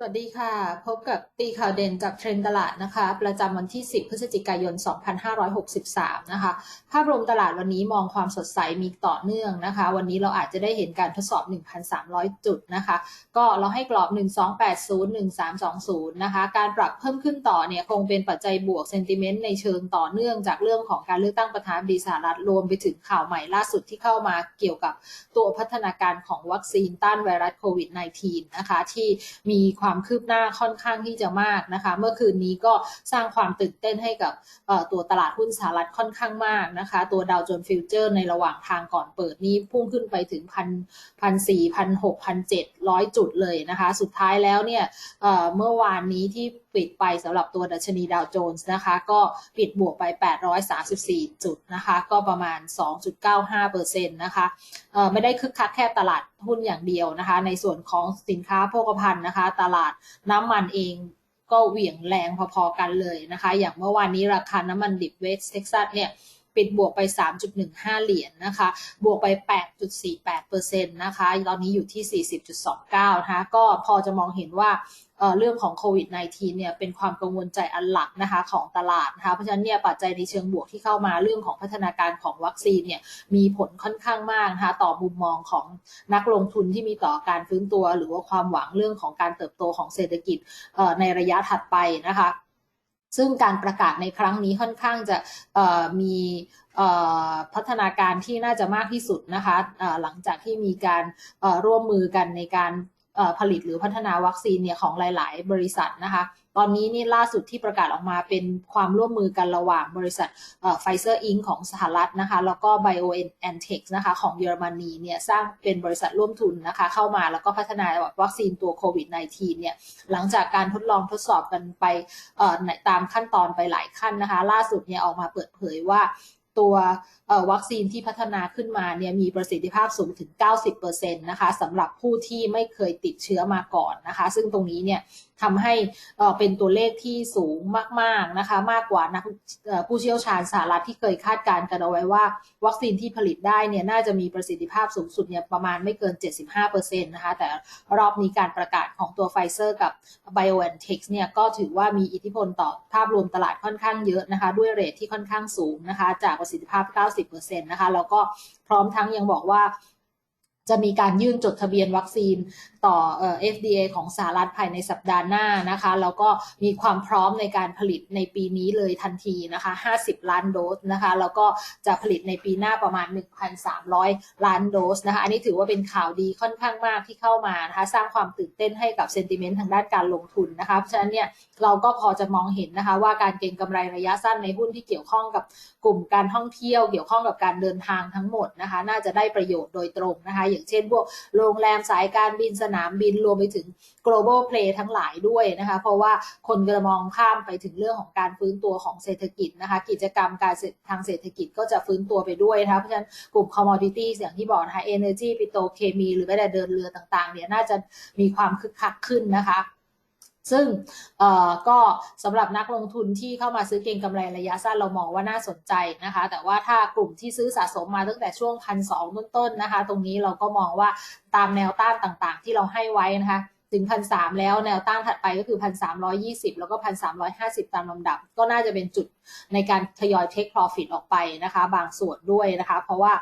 สวัสดีค่ะ พบกับตีข่าวเด่นกับเทรนด์ตลาดนะคะ ประจำวันที่ 10 พฤศจิกายน 2563 นะคะ ภาพรวมตลาดวันนี้มองความสดใสมีต่อเนื่องนะคะ วันนี้เราอาจจะได้เห็นการทดสอบ 1,300 จุดนะคะ ก็เราให้กรอบ 1280 1320 นะคะ การปรับเพิ่มขึ้นต่อเนี่ยคงเป็นปัจจัยบวกเซนติเมนต์ในเชิงต่อเนื่องจากเรื่องของการเลือกตั้งประธานาธิบดีสหรัฐรวมไปถึงข่าวใหม่ล่าสุดที่เข้ามาเกี่ยวกับตัวพัฒนาการของวัคซีนต้านไวรัสโควิด -19 นะคะที่มีความความคืบหน้าค่อนข้างที่จะมากนะคะ เมื่อคืนนี้ก็สร้างความตื่นเต้นให้กับตัวตลาดหุ้นสหรัฐค่อนข้างมากนะคะ ตัวดาวโจนส์ฟิวเจอร์ในระหว่างทางก่อนเปิดนี้พุ่งขึ้นไปถึงพันพันสี่พันหกพันเจ็ดร้อยจุดเลยนะคะ สุดท้ายแล้วเนี่ยเมื่อวานนี้ที่ ปิดไปสำหรับตัวดัชนีดาวโจนส์นะคะก็ปิดบวกไป 834 จุดนะคะก็ประมาณ 2.95%นะคะไม่ได้คึกคักแค่ตลาดหุ้นอย่างเดียวนะคะ ในส่วนของสินค้าโภคภัณฑ์นะคะ ตลาดน้ำมันเองก็เหวี่ยงแรงพอๆกันเลยนะคะ อย่างเมื่อวานนี้ราคาน้ำมันดิบเวสเท็กซัสเนี่ย ปิดบวกไป 3.15 เหรียญนนะคะ บวกไป 8.48%นะคะ ตอนนี้อยู่ที่ 40.29 นะคะ ก็พอจะมองเห็นว่าเรื่องของโควิด -19 เนี่ยเป็นความกังวลใจอันหลักนะคะของตลาดนะคะเพราะฉะนั้นเนี่ยปัจจัยในเชิงบวกที่เข้ามาเรื่องของพัฒนาการของวัคซีนเนี่ยมีผลค่อนข้างมากนะคะต่อมุมมองของนักลงทุนที่มีต่อการฟื้นตัว หรือว่าความหวังเรื่องของการเติบโตของเศรษฐกิจในระยะถัดไปนะคะ ซึ่งการประกาศในครั้งนี้ค่อนข้างจะมีพัฒนาการที่น่าจะมากที่สุดนะคะหลังจากที่มีการร่วมมือกันในการผลิตหรือพัฒนาวัคซีนเนี่ยของหลาย ๆ บริษัทนะคะ ตอนนี้นี่ล่าสุดที่ประกาศออกมาเป็นความร่วมมือกันระหว่างบริษัทไฟเซอร์อิงของสหรัฐนะคะ แล้วก็ BioNTech นะคะของเยอรมนีเนี่ยสร้างเป็นบริษัทร่วมทุนนะคะ เข้ามาแล้วก็พัฒนาวัคซีนตัวโควิด -19 เนี่ยหลังจากการทดลองทดสอบกันไปตามขั้นตอนไปหลายขั้นนะคะ ล่าสุดเนี่ยออกมาเปิดเผยว่าตัว วัคซีนที่พัฒนาขึ้นมาเนี่ยมีประสิทธิภาพสูงถึง 90%นะคะสำหรับผู้ที่ไม่เคยติดเชื้อมาก่อนนะคะ ซึ่งตรงนี้เนี่ยทำให้เป็นตัวเลขที่สูงมากๆนะคะ มากกว่านักผู้เชี่ยวชาญสหรัฐที่เคยคาดการณ์กันเอาไว้ว่า วัคซีนที่ผลิตได้เนี่ยน่าจะมีประสิทธิภาพสูงสุดเนี่ยประมาณไม่เกิน 75%นะคะแต่รอบนี้การประกาศของตัวไฟเซอร์กับ BioNTech เนี่ยก็ถือว่ามีอิทธิพลต่อภาพรวมตลาดค่อนข้างเยอะนะคะ ด้วยเรทที่ค่อนข้างสูงนะคะ จากประสิทธิภาพ 90%นะคะ แล้วก็พร้อมทั้งยังบอกว่า จะมีการยื่นจดทะเบียนวัคซีนต่อ FDA ของสหรัฐภายในสัปดาห์หน้านะคะ แล้วก็มีความพร้อมในการผลิตในปีนี้เลยทันทีนะคะ 50 ล้านโดสนะคะ แล้วก็จะผลิตในปีหน้าประมาณ 1,300 ล้านโดสนะคะ อันนี้ถือว่าเป็นข่าวดีค่อนข้างมากที่เข้ามานะคะ สร้างความตื่นเต้นให้กับเซนติเมนต์ทางด้านการลงทุนนะคะ เพราะฉะนั้นเนี่ยเราก็พอจะมองเห็นนะคะ ว่าการเก็งกำไรระยะสั้นในหุ้นที่เกี่ยวข้องกับกลุ่มการท่องเที่ยว เกี่ยวข้องกับการเดินทางทั้งหมดนะคะ น่าจะได้ประโยชน์โดยตรงนะคะอย่างเช่นพวกโรงแรมสายการบินสนามบินรวมไปถึง global play ทั้งหลายด้วยนะคะ เพราะว่าคนก็จะมองข้ามไปถึงเรื่องของการฟื้นตัวของเศรษฐกิจนะคะ กิจกรรมการทางเศรษฐกิจก็จะฟื้นตัวไปด้วยนะคะเพราะฉะนั้นกลุ่ม commodity อย่างที่บอกนะคะ energy ปิโตเคมี หรือแม้แต่เดินเรือต่างๆเนี่ยน่าจะมีความคึกคักขึ้นนะคะ ซึ่งก็สำหรับนักลงทุนที่เข้ามาซื้อเก็งกำไรระยะสั้นเรามองว่าน่าสนใจนะคะ แต่ว่าถ้ากลุ่มที่ซื้อสะสมมาตั้งแต่ช่วงพันสองต้นๆนะคะ ตรงนี้เราก็มองว่าตามแนวต้านต่างๆ ที่เราให้ไว้นะคะถึงพันสามแล้วแนวต้านถัดไปก็คือพันสามร้อยี่สิบแล้วก็พันสามร้อยห้าสิบตามลำดับ ก็น่าจะเป็นจุด ในการทยอยเทคโปรฟิตออกไปนะคะ บางส่วนด้วยนะคะ เพราะว่า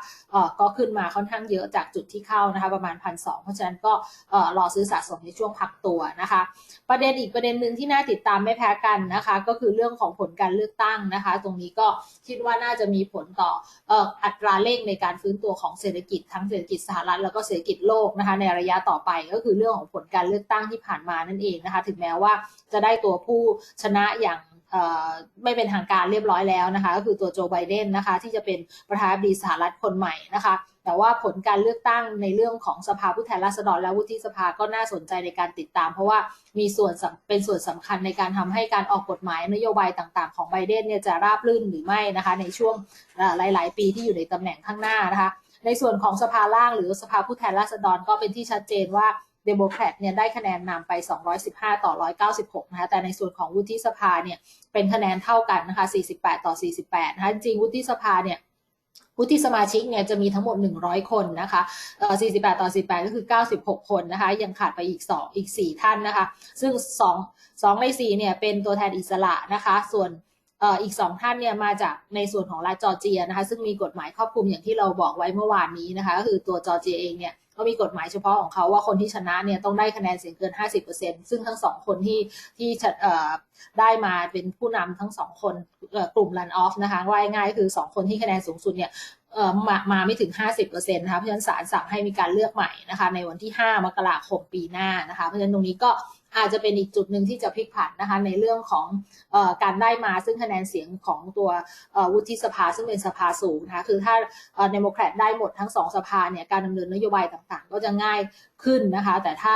ก็ขึ้นมาค่อนข้างเยอะจากจุดที่เข้านะคะ ประมาณพันสองเพราะฉะนั้นก็เออรอซื้อสะสมในช่วงพักตัวนะคะ ประเด็นอีกประเด็นหนึ่งที่น่าติดตามไม่แพ้กันนะคะ ก็คือเรื่องของผลการเลือกตั้งนะคะ ตรงนี้ก็คิดว่าน่าจะมีผลต่ออออัตราเลขในการฟื้นตัวของเศรษฐกิจทั้งเศรษฐกิจสหรัฐแล้วก็เศรษฐกิจโลกนะคะ ในระยะต่อไปก็คือเรื่องของผลการเลือกตั้งที่ผ่านมานั่นเองนะคะ ถึงแม้ว่าจะได้ตัวผู้ชนะอย่าง ไม่เป็นทางการเรียบร้อยแล้วนะคะ ก็คือตัวโจไบเดนนะคะ ที่จะเป็นประธานาธิบดีสหรัฐคนใหม่นะคะ แต่ว่าผลการเลือกตั้งในเรื่องของสภาผู้แทนราษฎรและวุฒิสภาก็น่าสนใจในการติดตาม เพราะว่ามีส่วนเป็นส่วนสำคัญในการทำให้การออกกฎหมายนโยบายต่างๆ ของไบเดนเนี่ยจะราบรื่นหรือไม่นะคะ ในช่วงหลาย ๆ ปีที่อยู่ในตำแหน่งข้างหน้านะคะในส่วนของสภาล่างหรือสภาผู้แทนราษฎรก็เป็นที่ชัดเจนว่า เดโมแครตเนี่ยได้คะแนนนำไป 215 ต่อ 196 นะคะ แต่ในส่วนของวุฒิสภาเนี่ยเป็นคะแนนเท่ากันนะคะ 48 ต่อ 48 นะคะ จริงวุฒิสภาเนี่ยวุฒิสมาชิกเนี่ยจะมีทั้งหมด 100 คนนะคะเอ่อ48 ต่อ18ก็คือ 96 คนนะคะ ยังขาดไปอีก 2 อีก 4 ท่านนะคะ ซึ่ง 2 2ใน4เนี่ยเป็นตัวแทนอิสระนะคะ ส่วน เอ่ออีก2ท่านเนี่ยมาจากในส่วนของรัฐจอร์เจียนะคะ ซึ่งมีกฎหมายครอบคลุมอย่างที่เราบอกไว้เมื่อวานนี้นะคะ ก็คือตัวจอร์เจียเองเนี่ยก็มีกฎหมายเฉพาะของเขาว่าคนที่ชนะเนี่ยต้องได้คะแนนเสียงเกิน 50%ซึ่งทั้งสองคนที่ที่ได้มาเป็นผู้นำทั้งสองคนกลุ่ม run off นะคะว่าง่ายคือ 2 คนที่คะแนนสูงสุดเนี่ยเอ่อมามาไม่ถึง 50%นะคะเพราะฉะนั้นศาลสั่งให้มีการเลือกใหม่นะคะในวันที่ 5 มกราคมปีหน้านะคะเพราะฉะนั้นตรงนี้ก็ อาจจะเป็นอีกจุดหนึ่งที่จะพลิกผันนะคะในเรื่องของอการได้มาซึ่งคะแนนเสียงของตัววุฒิสภาซึ่งเป็นสภาสูงนะคะคือถ้าเดโมแครตได้หมดทั้งสองสภาเนี่ยการดำเนินนโยบายต่างๆ ก็จะง่ายขึ้นนะคะ แต่ถ้า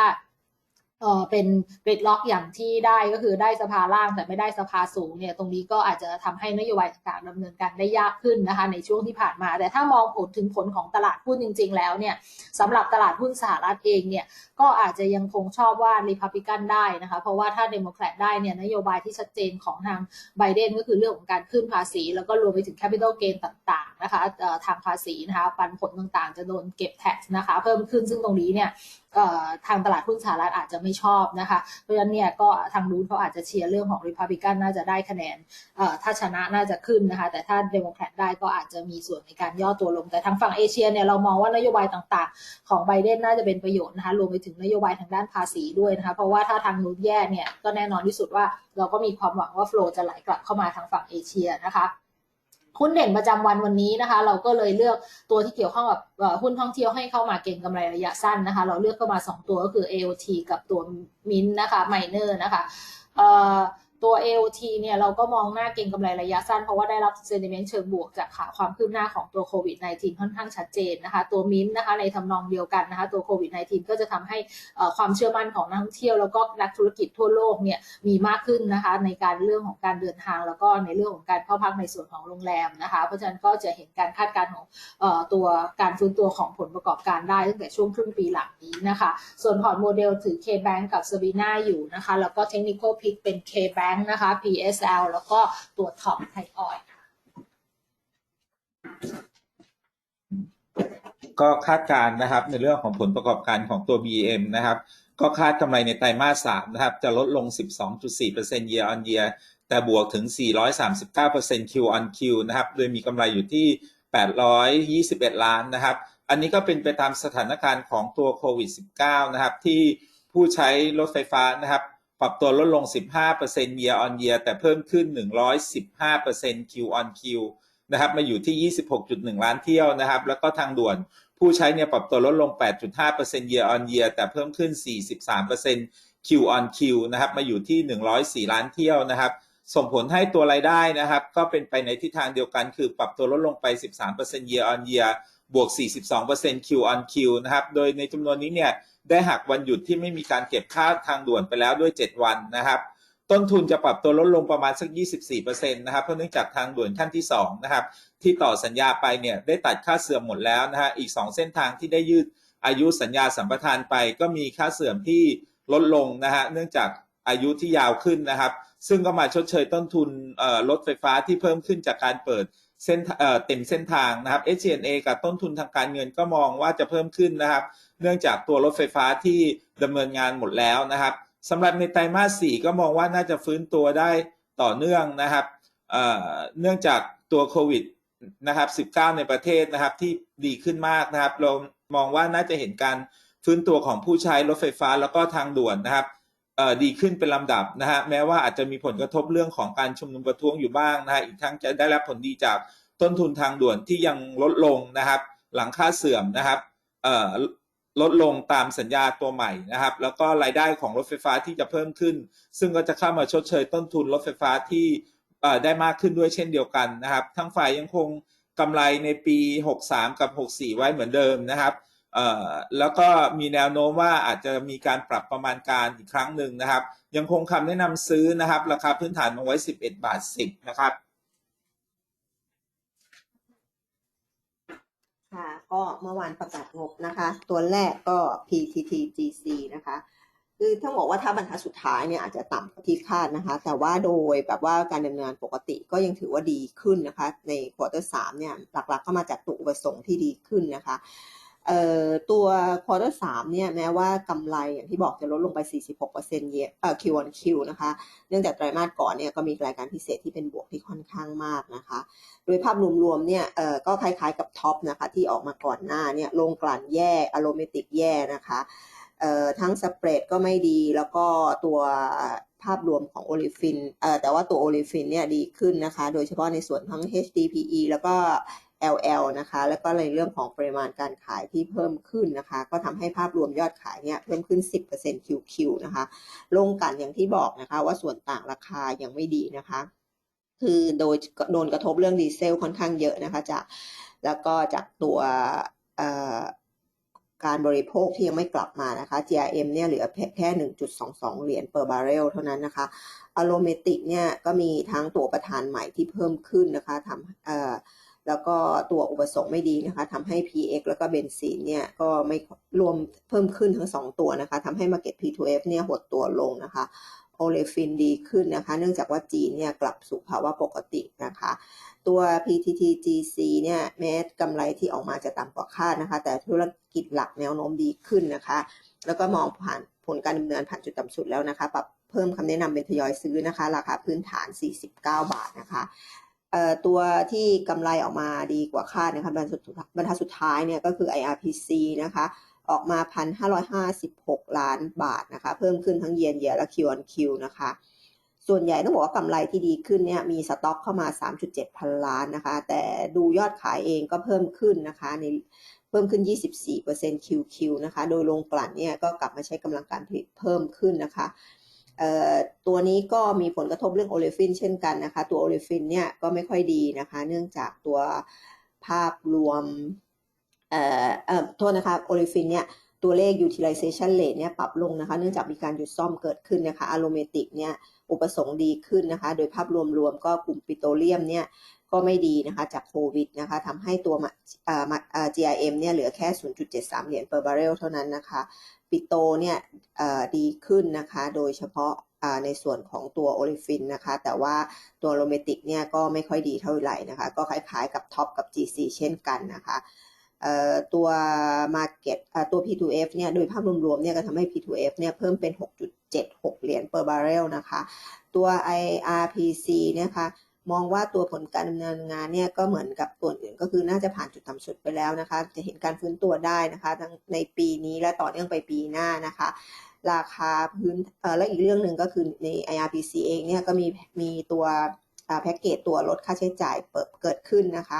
เออเป็นเบรดล็อกอย่างที่ได้ก็คือได้สภาล่างแต่ไม่ได้สภาสูงเนี่ยตรงนี้ก็อาจจะทำให้นโยบายต่างๆดำเนินการได้ยากขึ้นนะคะในช่วงที่ผ่านมา แต่ถ้ามองผลถึงผลของตลาดหุ้นจริง ๆ แล้วเนี่ยสำหรับตลาดหุ้นสหรัฐเองเนี่ยก็อาจจะยังคงชอบว่ารีพับลิกันได้นะคะเพราะว่าถ้าเดโมแครตได้เนี่ยนโยบายที่ชัดเจนของทางไบเดนก็คือเรื่องของการขึ้นภาษี แล้วก็รวมไปถึงแคปิตอลเกนต่างๆนะคะเอ่อทางภาษีนะคะปันผลต่างๆ จะโดนเก็บแท็กนะคะเพิ่มขึ้นซึ่งตรงนี้เนี่ย ทางตลาดหุ้นสหรัฐอาจจะไม่ชอบนะคะ เพราะฉะนั้นเนี่ยก็ทางนู้นเขาอาจจะเชียร์เรื่องของ Republican น่าจะได้คะแนนถ้าชนะน่าจะขึ้นนะคะ แต่ถ้าเดโมแครตได้ก็อาจจะมีส่วนในการย่อตัวลง แต่ทางฝั่งเอเชียเนี่ยเรามองว่านโยบายต่างๆ ของไบเดนน่าจะเป็นประโยชน์นะคะรวมไปถึงนโยบายทางด้านภาษีด้วยนะคะ เพราะว่าถ้าทางนู้นแย่เนี่ยก็แน่นอนที่สุดว่าเราก็มีความหวังว่าโฟลจะไหลกลับเข้ามาทางฝั่งเอเชียนะคะ หุ้นเด่นประจำวันวันนี้นะคะ เราก็เลยเลือกตัวที่เกี่ยวข้องกับหุ้นท่องเที่ยวให้เข้ามาเก็งกำไรระยะสั้นนะคะ เราเลือกเข้ามา 2 ตัวก็คือ AOT กับตัวมินนะคะไมเนอร์นะคะ ตัว AOT เนี่ยเราก็มองหน้าเก็งกำไรระยะสั้น เพราะว่าได้รับ sentiment เชิงบวกจากข่าวความคืบหน้าของตัวโควิด -19 ค่อนข้างชัดเจนนะคะตัวมินนะคะในทำนองเดียวกันนะคะตัวโควิด -19 ก็จะทำให้ความเชื่อมั่นของนักท่องเที่ยวแล้วก็นักธุรกิจทั่วโลกเนี่ยมีมากขึ้นนะคะในการเรื่องของการเดินทาง แล้วก็ในเรื่องของการเข้าพักในส่วนของโรงแรมนะคะเพราะฉะนั้นก็จะเห็นการคาดการณ์ของอตัวการฟื้นตัวของผลประกอบการได้ตั้งแต่ช่วงครึ่งปีหลังนี้นะคะส่วนพอร์ตโมเดลถือ K-Bank กับ s a b i n a อยู่นะคะแล้วก็ Technical Pick เป็น K-Bank นะคะ PSL แล้วก็ตัวท็อปไทยออยก็คาดการณ์นะครับในเรื่องของผลประกอบการของตัว BM นะครับ ก็คาดกำไรในไตรมาส3นะครับ จะลดลง 12.4% year on year แต่บวกถึง 439% Q on Q นะครับ โดยมีกำไรอยู่ที่ 821 ล้านนะครับ อันนี้ก็เป็นไปตามสถานการณ์ของตัวโควิด -19 นะครับ ที่ผู้ใช้รถไฟฟ้านะครับ ปรับตัวลดลง 15% year on year แต่เพิ่มขึ้น 115% Q on Q นะครับมาอยู่ที่ 26.1 ล้านเที่ยวนะครับ แล้วก็ทางด่วนผู้ใช้เนี่ยปรับตัวลดลง 8.5% year on year แต่เพิ่มขึ้น 43% Q on Q นะครับมาอยู่ที่ 104 ล้านเที่ยวนะครับส่งผลให้ตัวรายได้นะครับ ก็เป็นไปในทิศทางเดียวกันคือปรับตัวลดลงไป 13% year on year บวก 42% Q on Q นะครับ โดยในจำนวนนี้เนี่ย ได้หักวันหยุดที่ไม่มีการเก็บค่าทางด่วนไปแล้วด้วย 7 วันนะครับ ต้นทุนจะปรับตัวลดลงประมาณสัก 24%นะครับเพราะเนื่องจากทางด่วนขั้นที่2นะครับที่ต่อสัญญาไปเนี่ยได้ตัดค่าเสื่อมหมดแล้วนะฮะอีก 2 เส้นทางที่ได้ยืดอายุสัญญาสัมปทานไป ก็มีค่าเสื่อมที่ลดลงนะฮะเนื่องจากอายุที่ยาวขึ้นนะครับ ซึ่งก็มาชดเชยต้นทุนรถไฟฟ้าที่เพิ่มขึ้นจากการเปิด เส้นเต็มเส้นทางนะครับ SCNA กับต้นทุนทางการเงินก็มองว่าจะเพิ่มขึ้นนะครับ เนื่องจากตัวรถไฟฟ้าที่ดำเนินงานหมดแล้วนะครับสำหรับในไตรมาส4ก็มองว่าน่าจะฟื้นตัวได้ต่อเนื่องนะครับเเนื่องจากตัวโควิดนะครับ 19 ในประเทศนะครับที่ดีขึ้นมากนะครับ เรามองว่าน่าจะเห็นการฟื้นตัวของผู้ใช้รถไฟฟ้าแล้วก็ทางด่วนนะครับ ดีขึ้นเป็นลำดับนะฮะแม้ว่าอาจจะมีผลกระทบเรื่องของการชุมนุมประท้วงอยู่บ้างนะฮะอีกทั้งจะได้รับผลดีจากต้นทุนทางด่วนที่ยังลดลงนะครับ หลังค่าเสื่อมนะครับลดลงตามสัญญาตัวใหม่นะครับ แล้วก็รายได้ของรถไฟฟ้าที่จะเพิ่มขึ้น ซึ่งก็จะเข้ามาชดเชยต้นทุนรถไฟฟ้าที่ได้มากขึ้นด้วยเช่นเดียวกันนะครับ ทั้งฝ่ายยังคงกำไรในปี 63 กับ 64 ไว้เหมือนเดิมนะครับ แล้วก็มีแนวโน้มว่าอาจจะมีการปรับประมาณการอีกครั้งหนึ่งนะครับ ยังคงคำแนะนำซื้อนะครับ ราคาพื้นฐานเอาไว้ 11 บาท 10 นะครับค่ะก็เมื่อวานประกาศงบนะคะ ตัวแรกก็ PTTGC นะคะ คือต้องบอกว่าถ้าบรรทัดสุดท้ายเนี่ยอาจจะต่ำกว่าที่คาดนะคะ แต่ว่าโดยแบบว่าการดำเนินปกติก็ยังถือว่าดีขึ้นนะคะ ในควอเตอร์สามเนี่ยหลักๆก็มาจากตัวอุปสงค์ที่ดีขึ้นนะคะ ตัวควอเตอร์สามเนี่ยแม้ว่ากำไรอย่างที่บอกจะลดลงไป 46%เยเอ่อ Q on Q นะคะ เนื่องจากไตรมาสก่อนเนี่ยก็มีรายการพิเศษที่เป็นบวกที่ค่อนข้างมากนะคะ โดยภาพรวมๆเนี่ยเอ่อก็คล้ายๆกับท็อปนะคะที่ออกมาก่อนหน้าเนี่ยลงกลั่นแย่อโรเมติกแย่นะคะเอ่อทั้งสเปรดก็ไม่ดีแล้วก็ตัวภาพรวมของโอลิฟินเอ่อแต่ว่าตัวโอลิฟินเนี่ยดีขึ้นนะคะ โดยเฉพาะในส่วนทั้ง HDPE แล้วก็ LL นะคะ แล้วก็ในเรื่องของปริมาณการขายที่เพิ่มขึ้นนะคะ ก็ทำให้ภาพรวมยอดขายเนี่ยเพิ่มขึ้น 10% QQ นะคะ ลงกันอย่างที่บอกนะคะ ว่าส่วนต่างราคายังไม่ดีนะคะ คือโดยโดนกระทบเรื่องดีเซลค่อนข้างเยอะนะคะจากแล้วก็จากตัวการบริโภคที่ยังไม่กลับมานะคะ GRM เนี่ยเหลือแค่ 1.22 เหรียญ per barrel เท่านั้นนะคะอโรเมติกเนี่ยก็มีทั้งตัวประธานใหม่ที่เพิ่มขึ้นนะคะทำเอ่อ แล้วก็ตัวอุปสงค์ไม่ดีนะคะทำให้ PX แล้วก็เบนซินเนี่ยก็ไม่รวมเพิ่มขึ้นทั้งสองตัวนะคะทำให้ Market P2F เนี่ยหดตัวลงนะคะโอเลฟินดีขึ้นนะคะ เนื่องจากว่าจีนเนี่ยกลับสู่ภาวะปกตินะคะ ตัว PTTGC เนี่ยแม้กำไรที่ออกมาจะต่ำกว่าคาดนะคะ แต่ธุรกิจหลักแนวโน้มดีขึ้นนะคะ แล้วก็มองผ่านผลการดำเนินผ่านจุดต่ำสุดแล้วนะคะปรับเพิ่มคำแนะนำเป็นทยอยซื้อนะคะ ราคาพื้นฐาน 49 บาทนะคะ ตัวที่กำไรออกมาดีกว่าคาดนะคะบรรทัดสุดบรรทัดสุดท้ายเนี่ยก็คือ IRPC นะคะออกมา 1,556 ล้านบาทนะคะเพิ่มขึ้นทั้งเยียนเยียและ Q on Q นคิวนะคะส่วนใหญ่ต้องบอกว่ากำไรที่ดีขึ้นเนี่ยมีสต็อกเข้ามา 3.7 พันล้านนะคะ แต่ดูยอดขายเองก็เพิ่มขึ้นนะคะในเพิ่มขึ้น 24% QQ นะคะ โดยโรงกลั่นเนี่ยก็กลับมาใช้กำลังการผลิตเพิ่มขึ้นนะคะ ตัวนี้ก็มีผลกระทบเรื่องโอเลฟินเช่นกันนะคะ ตัวโอเลฟินเนี่ยก็ไม่ค่อยดีนะคะ เนื่องจากตัวภาพรวมเอ่อเอ่อโทษนะคะโอเลฟินเนี่ย ตัวเลข utilization rate เนี่ยปรับลงนะคะ เนื่องจากมีการหยุดซ่อมเกิดขึ้นนะคะอโ m เมติกเนี่ยอุปสงค์ดีขึ้นนะคะ โดยภาพรวมๆก็กลุ่มปิโตรเลียมเนี่ยก็ไม่ดีนะคะจากโควิดนะคะทำให้ตัวมาเอ่า GRM เนี่ยเหลือแค่ 0.73 เหรียญ per barrel เท่านั้นนะคะ ปิโตเนี่ยดีขึ้นนะคะ โดยเฉพาะในส่วนของตัวโอลิฟินนะคะ แต่ว่าตัวโรเมติกเนี่ยก็ไม่ค่อยดีเท่าไหร่นะคะ ก็คล้ายๆกับท็อปกับ GC เช่นกันนะคะ ตัว Market เอ่อตัว P2F เนี่ยโดยภาพรวมๆเนี่ยก็ทำให้ P2F เนี่ยเพิ่มเป็น 6.76 เหรียญ per barrel นะคะ ตัว IRPC เนะคะมองว่าตัวผลการดำเนินงานเนี่ยก็เหมือนกับตัวอื่นก็คือน่าจะผ่านจุดต่ำสุดไปแล้วนะคะ จะเห็นการฟื้นตัวได้นะคะทั้งในปีนี้และต่อเนื่องไปปีหน้านะคะ ราคาพื้นและอีกเรื่องหนึ่งก็คือใน IRPC เองเนี่ยก็มีมีตัวแพ็กเกจตัวลดค่าใช้จ่ายเปิดเกิดขึ้นนะคะ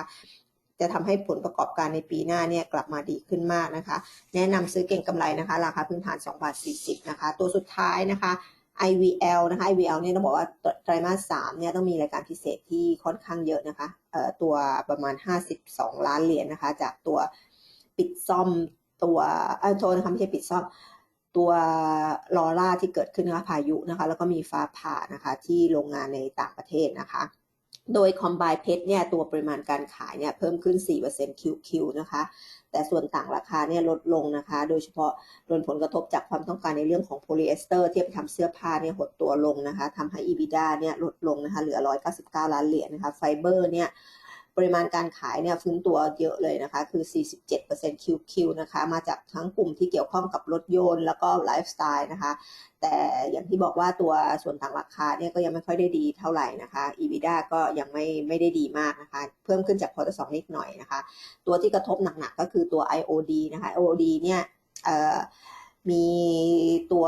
จะทำให้ผลประกอบการในปีหน้าเนี่ยกลับมาดีขึ้นมากนะคะ แนะนำซื้อเก่งกำไรนะคะ ราคาพื้นฐาน2บาท40นะคะ ตัวสุดท้ายนะคะ IVL นะคะ IVL เนี่ยต้องบอกว่าไตรมาสสามเนี่ยต้องมีรายการพิเศษที่ค่อนข้างเยอะนะคะเอ่อตัวประมาณ 52 ล้านเหรียญนะคะ จากตัวปิดซ่อมตัวเออโทษนะคะไม่ใช่ปิดซ่อมตัวลอร่าที่เกิดขึ้นนะคะพายุนะคะ แล้วก็มีฟ้าผ่านะคะที่โรงงานในต่างประเทศนะคะ โดย Combine Pet เนี่ยตัวปริมาณการขายเนี่ยเพิ่มขึ้น 4% QQ นะคะ แต่ส่วนต่างราคาเนี่ยลดลงนะคะ โดยเฉพาะโดนผลกระทบจากความต้องการในเรื่องของโพลีเอสเตอร์ที่ไปทำเสื้อผ้าเนี่ยหดตัวลงนะคะทำให้ EBITDA เนี่ยลดลงนะคะเหลือ 199 ล้านเหรียญนะคะไฟเบอร์เนี่ย ปริมาณการขายเนี่ยฟื้นตัวเยอะเลยนะคะ คือ 47% QQ นะคะ มาจากทั้งกลุ่มที่เกี่ยวข้องกับรถยนต์แล้วก็ไลฟ์สไตล์นะคะ แต่อย่างที่บอกว่าตัวส่วนต่างราคาเนี่ยก็ยังไม่ค่อยได้ดีเท่าไหร่นะคะ EBITDA ก็ยังไม่ไม่ได้ดีมากนะคะ เพิ่มขึ้นจากพอร์ตสองนิดหน่อยนะคะ ตัวที่กระทบหนักๆก็คือตัว IOD นะคะ IOD เนี่ยเอ่อ มีตัว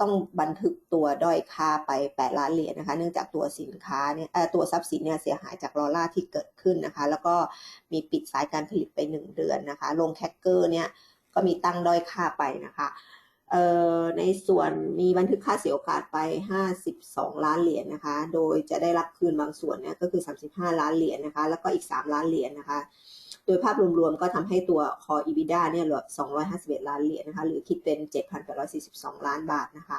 ต้องบันทึกตัวด้อยค่าไป 8 ล้านเหรียญนะคะ เนื่องจากตัวสินค้าเนี่ยตัวทรัพย์สินเนี่ยเสียหายจากลอร่าที่เกิดขึ้นนะคะ แล้วก็มีปิดสายการผลิตไป 1 เดือนนะคะลงแคคเกอร์เนี่ยก็มีตั้งด้อยค่าไปนะคะ เอ่อในส่วนมีบันทึกค่าเสียโอกาสไป 52 ล้านเหรียญนะคะ โดยจะได้รับคืนบางส่วนเนี่ยก็คือ 35 ล้านเหรียญนะคะ แล้วก็อีก 3 ล้านเหรียญนะคะ โดยภาพรวมๆก็ทำให้ตัว Core EBITDA เนี่ยเหลือ251 ล้านเหรียญนะคะ หรือคิดเป็น 7,842 ล้านบาทนะคะ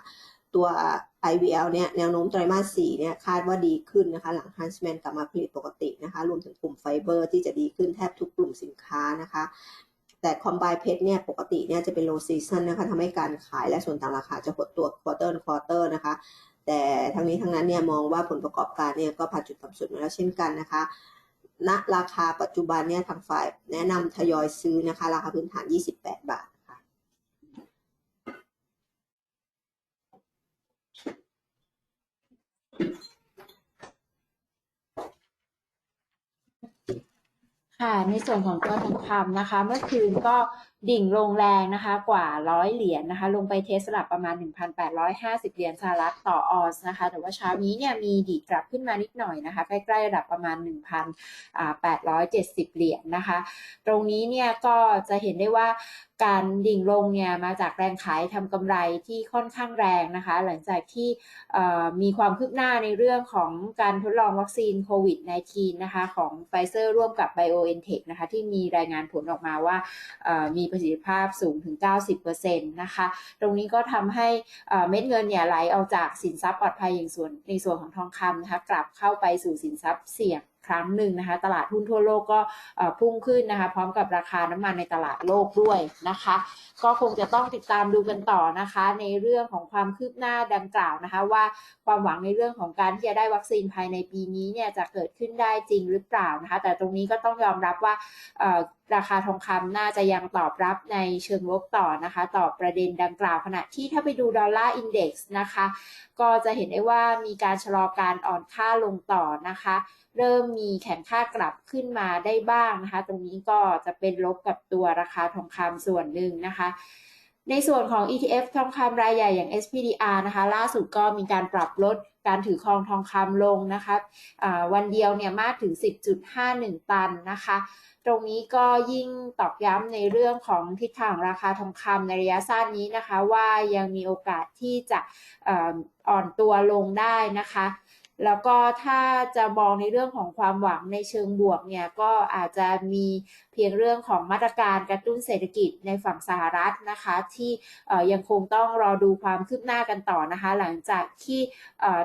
ตัว IVL เนี่ยแนวโน้มไตรมาส 4 เนี่ยคาดว่าดีขึ้นนะคะ หลัง Huntsman กลับมาผลิตปกตินะคะ รวมถึงกลุ่มไฟเบอร์ที่จะดีขึ้นแทบทุกกลุ่มสินค้านะคะ แต่คอมไบเพชเนี่ยปกติเนี่ยจะเป็นโลซีซันนะคะทำให้การขายและส่วนต่างราคาจะหดตัวควอเตอร์ควอเตอร์นะคะ แต่ทั้งนี้ทั้งนั้นเนี่ยมองว่าผลประกอบการเนี่ยก็ผ่านจุดต่ำสุดมาแล้วเช่นกันนะคะณราคาปัจจุบันเนี่ยทางฝ่ายแนะนำทยอยซื้อนะคะ ราคาพื้นฐาน 28 บาท ค่ะในส่วนของตัวทองคำนะคะ เมื่อคืนก็ดิ่งลงแรงนะคะ กว่าร้อยเหรียญนะคะ ลงไปเทสระดับประมาณ 1,850 เหรียญสหรัฐต่อออสนะคะ แต่ว่าเช้านี้เนี่ยมีดีดกลับขึ้นมานิดหน่อยนะคะ ใกล้ๆระดับประมาณ 1,870 เหรียญนะคะ ตรงนี้เนี่ยก็จะเห็นได้ว่าการดิ่งลงเนี่ยมาจากแรงขายทำกำไรที่ค่อนข้างแรงนะคะ หลังจากที่มีความคืบหน้าในเรื่องของการทดลองวัคซีนโควิด -19 นะคะของไฟเซอร์ร่วมกับ BioNTech นะคะที่มีรายงานผลออกมาว่ามีประสิทธิภาพสูงถึง 90%นะคะ ตรงนี้ก็ทำให้เม็ดเงินเนี่ยไหลออกจากสินทรัพย์ปลอดภัยอย่างส่วนในส่วนของทองคำนะคะกลับเข้าไปสู่สินทรัพย์เสี่ยง ครั้งหนึ่งนะคะ ตลาดหุ้นทั่วโลกก็พุ่งขึ้นนะคะ พร้อมกับราคาน้ำมันในตลาดโลกด้วยนะคะ ก็คงจะต้องติดตามดูกันต่อนะคะ ในเรื่องของความคืบหน้าดังกล่าวนะคะ ว่าความหวังในเรื่องของการที่จะได้วัคซีนภายในปีนี้เนี่ยจะเกิดขึ้นได้จริงหรือเปล่านะคะ แต่ตรงนี้ก็ต้องยอมรับว่าราคาทองคำน่าจะยังตอบรับในเชิงลบต่อนะคะ ต่อประเด็นดังกล่าวขณะที่ถ้าไปดูดอลลาร์อินเด็กซ์นะคะ ก็จะเห็นได้ว่ามีการชะลอการอ่อนค่าลงต่อนะคะ เริ่มมีแข็งค่ากลับขึ้นมาได้บ้างนะคะ ตรงนี้ก็จะเป็นลบกับตัวราคาทองคำส่วนหนึ่งนะคะในส่วนของ ETF ทองคำรายใหญ่อย่าง SPDR นะคะ ล่าสุดก็มีการปรับลด การถือครองทองคำลงนะคะวันเดียวเนี่ยมากถึง 10.51 ตันนะคะ ตรงนี้ก็ยิ่งตอกย้ำในเรื่องของทิศทางราคาทองคำในระยะสั้นนี้นะคะ ว่ายังมีโอกาสที่จะอ่อนตัวลงได้นะคะ แล้วก็ถ้าจะมองในเรื่องของความหวังในเชิงบวกเนี่ยก็อาจจะมีเพียงเรื่องของมาตรการกระตุ้นเศรษฐกิจในฝั่งสหรัฐนะคะ ที่ยังคงต้องรอดูความคืบหน้ากันต่อนะคะ หลังจากที่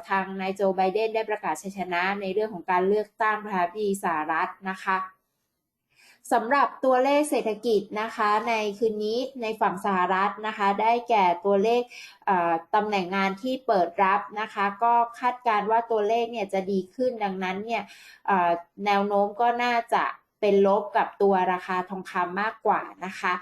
ทางนายโจไบเดนได้ประกาศชัยชนะในเรื่องของการเลือกตั้งประธานาธิบดีสหรัฐนะคะ สำหรับตัวเลขเศรษฐกิจนะคะในคืนนี้ในฝั่งสหรัฐนะคะ ได้แก่ตัวเลขเตำแหน่งงานที่เปิดรับนะคะ ก็คาดการณ์ว่าตัวเลขเนี่ยจะดีขึ้นดังนั้นเนี่ยแนวโน้มก็น่าจะเป็นลบกับตัวราคาทองคำมากกว่านะคะ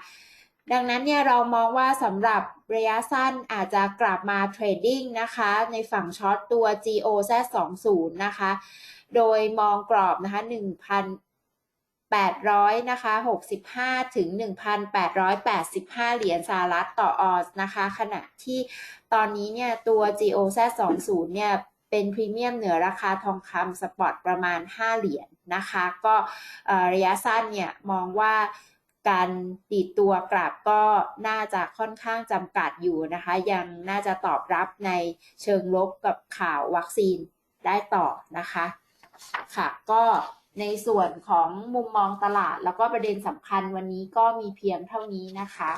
ดังนั้นเนี่ยเรามองว่าสำหรับระยะสั้นอาจจะกลับมาเทรดดิ้งนะคะ ในฝั่งช็อตตัว GOZ20 นะคะ โดยมองกรอบนะคะ 800นะคะ65 ถึง 1,885 เหรียญสหรัฐต่อออนซ์นะคะ ขณะที่ตอนนี้เนี่ยตัว GOZ20 เนี่ยเป็นพรีเมียมเหนือราคาทองคำสปอตประมาณ 5 เหรียญนะคะ ก็ระยะสั้นเนี่ยมองว่าการดีดตัวกลับก็น่าจะค่อนข้างจำกัดอยู่นะคะ ยังน่าจะตอบรับในเชิงลบกับข่าววัคซีนได้ต่อนะคะ ค่ะก็ ในส่วนของมุมมองตลาด แล้วก็ประเด็นสำคัญวันนี้ก็มีเพียงเท่านี้นะคะ